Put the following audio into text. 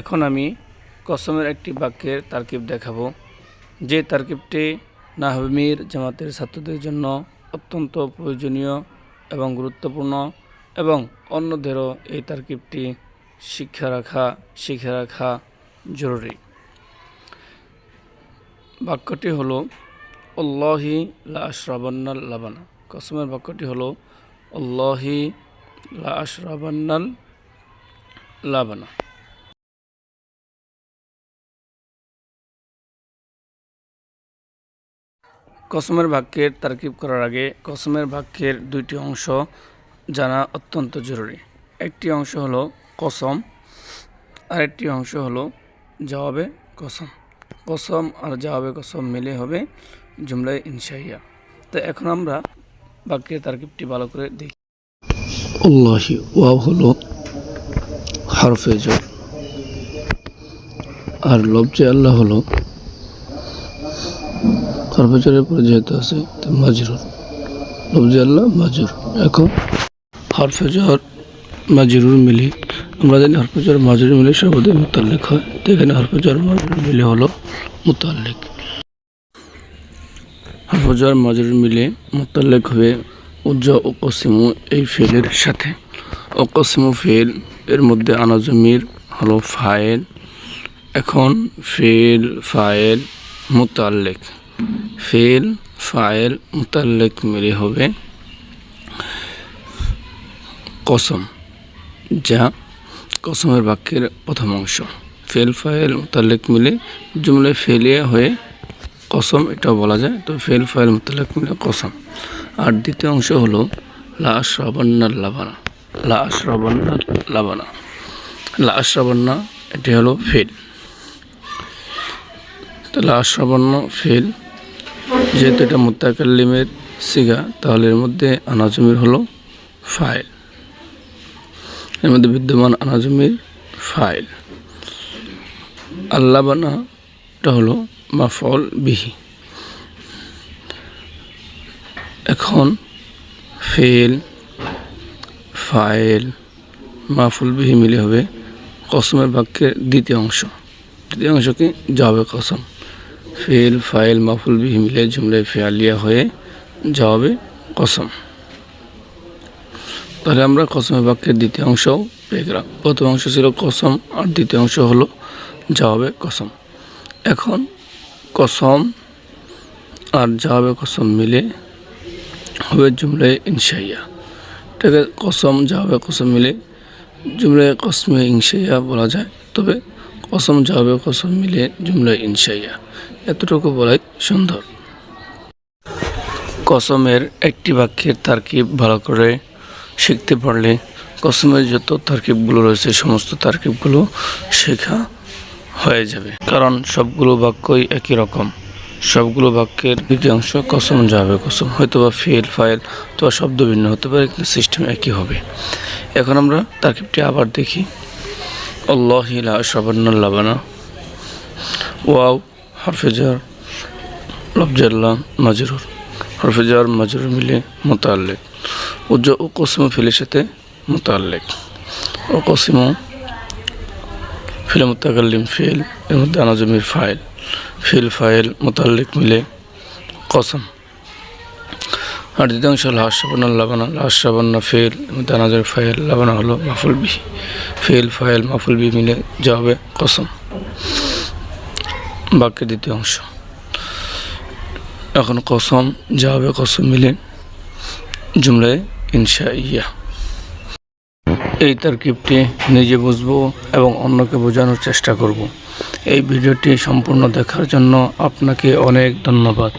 এখন আমি কসমের একটি বাক্যের তারকিব দেখাবো। যে তারকিবটি নাহমির জামাতের ছাত্রদের জন্য অত্যন্ত প্রয়োজনীয় এবং গুরুত্বপূর্ণ এবং অন্যদেরও এই তারকিবটি শিক্ষা রাখা, শিখে রাখা জরুরি। বাক্যটি হলো অল্লাহি লা আশরাবান্নাল লাবানা। কসমের বাক্যটি হলো অল্লাহি লা আশরাবান্নাল লাবানা। কসমের বাক্যের তারকিব করার আগে কসমের বাক্যের দুইটি অংশ জানা অত্যন্ত জরুরি। একটি অংশ হলো কসম, আরেকটি অংশ হলো জবাবে কসম। কসম আর জবাবে কসম মিলে হবে জুমলায় ইনশাইয়া তো এখন আমরা বাক্যের তারকিবটি ভালো করে দেখি। আল্লাহি ওয়াও হলো হরফে জর। আর লবজে আল্লাহ হলো হরফেজরের পরে যেহেতু আছে মাজরুর লফজি আল্লাহ মাজুর এখন হরফেজর মাজরুর মিলি। আমরা জানি হরফেজর মাজরুর মিলে সর্বদাই মুতাল্লিক হয়। তো এখানে হরফেজর মাজুর মিলে হলো মুতাল্লিক। হরফেজর মাজরুর মিলে মুতাল্লিক হবে উজ্জ কসিমু এই ফেলের সাথে। ও কসিমু ফেল, এর মধ্যে আনাজমির হলো ফায়েল। এখন ফেল, ফায়েল, মুতাল্লিক। ফেল, ফাইল, মুতাল্লিক মিলে হবে। কসম, যা কসমের বাক্যের প্রথম অংশ। ফেল, ফাইল, মুতাল্লিক মিলে জুমলায় ফেলিয়া হয়ে কসম, এটা বলা যায়। তো ফেল, ফাইল, মুতাল্লিক মিলে কসম। আর দ্বিতীয় অংশ হলো লা আশরাবান্নার লাবানা। লা আশরাবান্নার লাবানা। লা আশরাবান্না, এটি হলো ফেল। তো লা আশরাবান্ন, ফেল যেহেতু এটা মুতাকাল্লিমের সিগা, তাহলে এর মধ্যে আনাজমির হলো ফাইল। এর মধ্যে বিদ্যমান আনাজমির ফাইল। আল্লাহ বানাটা হলো মাফল বিহি। এখন ফেল, ফাইল মাফুল বিহি মিলে হবে কসমের বাক্যের দ্বিতীয় অংশ। দ্বিতীয় অংশ কি? যাবে কসম। ফেল, ফাইল, মাফুল বিহি মিলে জুমলায় ফেয়ালিয়া হয়ে জবাবে কসম। তাহলে আমরা কসমের বাক্যের দ্বিতীয় অংশও পেয়ে গেলাম। প্রথম অংশ ছিল কসম আর দ্বিতীয় অংশ হলো জবাবে কসম। এখন কসম আর জবাবে কসম মিলে হবে জুমলায় ইনশাইয়া। আছে কসম জবাবে কসম মিলে জুমলায় কসমে ইনশাইয়া বলা যায়। তবে কসম জবাবে কসম মিলে জুমলায় ইনশাইয়া এতটুকু বলাই সুন্দর। কসমের একটি বাক্যের তারকিব ভালো করে শিখতে পারলে কসমের যত তারকিবগুলো রয়েছে, সমস্ত তারকিবগুলো শেখা হয়ে যাবে। কারণ সবগুলো বাক্যই একই রকম। সবগুলো বাক্যের দ্বিতীয় অংশ কসম যাবে কসম। হয়তো বা ফেল, ফাইল অথবা শব্দ ভিন্ন হতে পারে, কিন্তু সিস্টেম একই হবে। এখন আমরা তারকিবটি আবার দেখি। আল্লাহ মাজরুর। মিলে মোতাল্লেক। উজ্জ ও কসিম ফিলের সাথে মোতাল্লেক। ও কসিম ফিলে ফেল, এর মধ্যে আনাজমির ফাইল। ফিল, ফাইল, মোতাল্লেক মিলে কসম। আর দ্বিতীয়াংশ হল হাসাবান্না লাবানা ফেল আনাজের ফাইল লাবানা হলো মাফুল বি, ফেল, ফাইল, মাফুল বি মিলে যা হবে কসম। বাক্যের দ্বিতীয় অংশ। এখন কসম যা হবে কসম মিলে জুমলায় ইনশা ইয়া এই তারকিবটি নিজে বুঝব এবং অন্যকে বোঝানোর চেষ্টা করব। এই ভিডিওটি সম্পূর্ণ দেখার জন্য আপনাকে অনেক ধন্যবাদ।